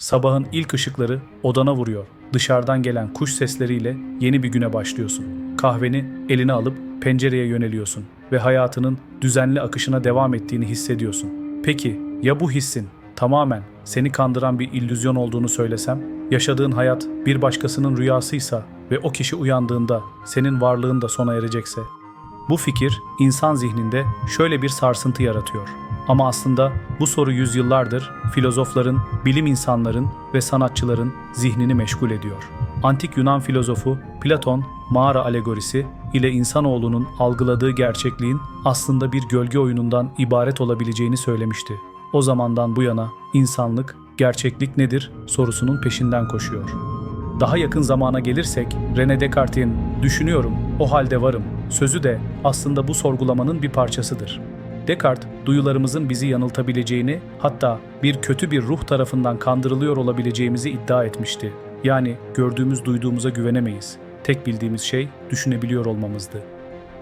Sabahın ilk ışıkları odana vuruyor. Dışarıdan gelen kuş sesleriyle yeni bir güne başlıyorsun. Kahveni eline alıp pencereye yöneliyorsun ve hayatının düzenli akışına devam ettiğini hissediyorsun. Peki ya bu hissin tamamen seni kandıran bir illüzyon olduğunu söylesem? Yaşadığın hayat bir başkasının rüyasıysa ve o kişi uyandığında senin varlığın da sona erecekse? Bu fikir insan zihninde şöyle bir sarsıntı yaratıyor. Ama aslında bu soru yüzyıllardır filozofların, bilim insanların ve sanatçıların zihnini meşgul ediyor. Antik Yunan filozofu Platon, mağara alegorisi ile insanoğlunun algıladığı gerçekliğin aslında bir gölge oyunundan ibaret olabileceğini söylemişti. O zamandan bu yana insanlık gerçeklik nedir sorusunun peşinden koşuyor. Daha yakın zamana gelirsek René Descartes'in "Düşünüyorum, o halde varım" sözü de aslında bu sorgulamanın bir parçasıdır. Descartes, duyularımızın bizi yanıltabileceğini, hatta bir kötü bir ruh tarafından kandırılıyor olabileceğimizi iddia etmişti. Yani gördüğümüz duyduğumuza güvenemeyiz. Tek bildiğimiz şey düşünebiliyor olmamızdı.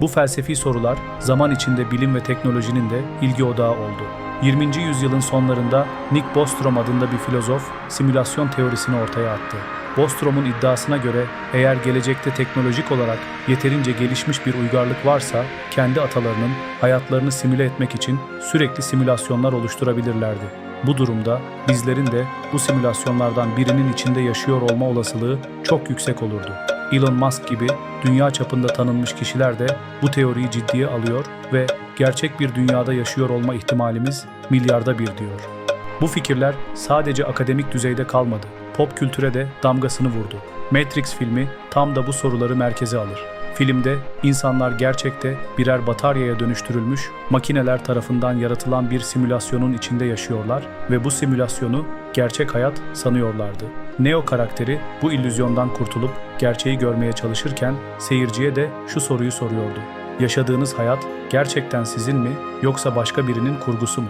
Bu felsefi sorular zaman içinde bilim ve teknolojinin de ilgi odağı oldu. 20. yüzyılın sonlarında Nick Bostrom adında bir filozof simülasyon teorisini ortaya attı. Bostrom'un iddiasına göre eğer gelecekte teknolojik olarak yeterince gelişmiş bir uygarlık varsa kendi atalarının hayatlarını simüle etmek için sürekli simülasyonlar oluşturabilirlerdi. Bu durumda bizlerin de bu simülasyonlardan birinin içinde yaşıyor olma olasılığı çok yüksek olurdu. Elon Musk gibi dünya çapında tanınmış kişiler de bu teoriyi ciddiye alıyor ve gerçek bir dünyada yaşıyor olma ihtimalimiz milyarda bir diyor. Bu fikirler sadece akademik düzeyde kalmadı, pop kültüre de damgasını vurdu. Matrix filmi tam da bu soruları merkeze alır. Filmde insanlar gerçekte birer bataryaya dönüştürülmüş, makineler tarafından yaratılan bir simülasyonun içinde yaşıyorlar ve bu simülasyonu gerçek hayat sanıyorlardı. Neo karakteri bu illüzyondan kurtulup gerçeği görmeye çalışırken seyirciye de şu soruyu soruyordu. Yaşadığınız hayat gerçekten sizin mi yoksa başka birinin kurgusu mu?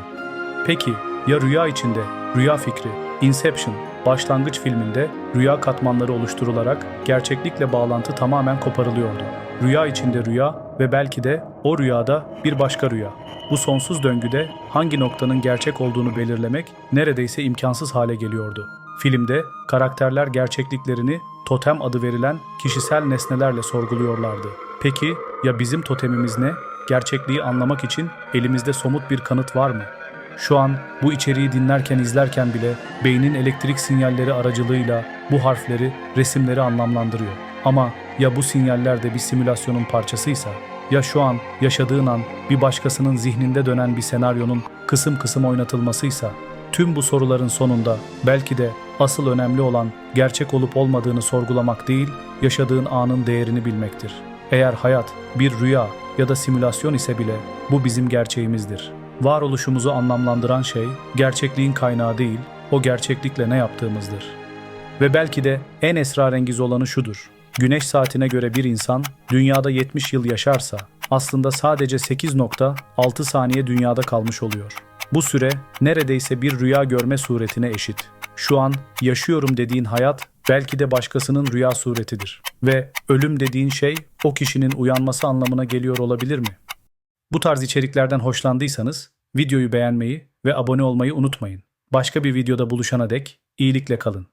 Peki ya rüya içinde, rüya fikri, Inception, başlangıç filminde rüya katmanları oluşturularak gerçeklikle bağlantı tamamen koparılıyordu. Rüya içinde rüya ve belki de o rüyada bir başka rüya. Bu sonsuz döngüde hangi noktanın gerçek olduğunu belirlemek neredeyse imkansız hale geliyordu. Filmde karakterler gerçekliklerini totem adı verilen kişisel nesnelerle sorguluyorlardı. Peki ya bizim totemimiz ne? Gerçekliği anlamak için elimizde somut bir kanıt var mı? Şu an bu içeriği dinlerken izlerken bile beynin elektrik sinyalleri aracılığıyla bu harfleri, resimleri anlamlandırıyor. Ama ya bu sinyaller de bir simülasyonun parçasıysa? Ya şu an yaşadığın an bir başkasının zihninde dönen bir senaryonun kısım kısım oynatılmasıysa? Tüm bu soruların sonunda belki de asıl önemli olan gerçek olup olmadığını sorgulamak değil, yaşadığın anın değerini bilmektir. Eğer hayat bir rüya ya da simülasyon ise bile bu bizim gerçeğimizdir. Varoluşumuzu anlamlandıran şey gerçekliğin kaynağı değil, o gerçeklikle ne yaptığımızdır. Ve belki de en esrarengiz olanı şudur. Güneş saatine göre bir insan dünyada 70 yıl yaşarsa aslında sadece 8.6 saniye dünyada kalmış oluyor. Bu süre neredeyse bir rüya görme suretine eşit. Şu an yaşıyorum dediğin hayat belki de başkasının rüya suretidir. Ve ölüm dediğin şey o kişinin uyanması anlamına geliyor olabilir mi? Bu tarz içeriklerden hoşlandıysanız videoyu beğenmeyi ve abone olmayı unutmayın. Başka bir videoda buluşana dek iyilikle kalın.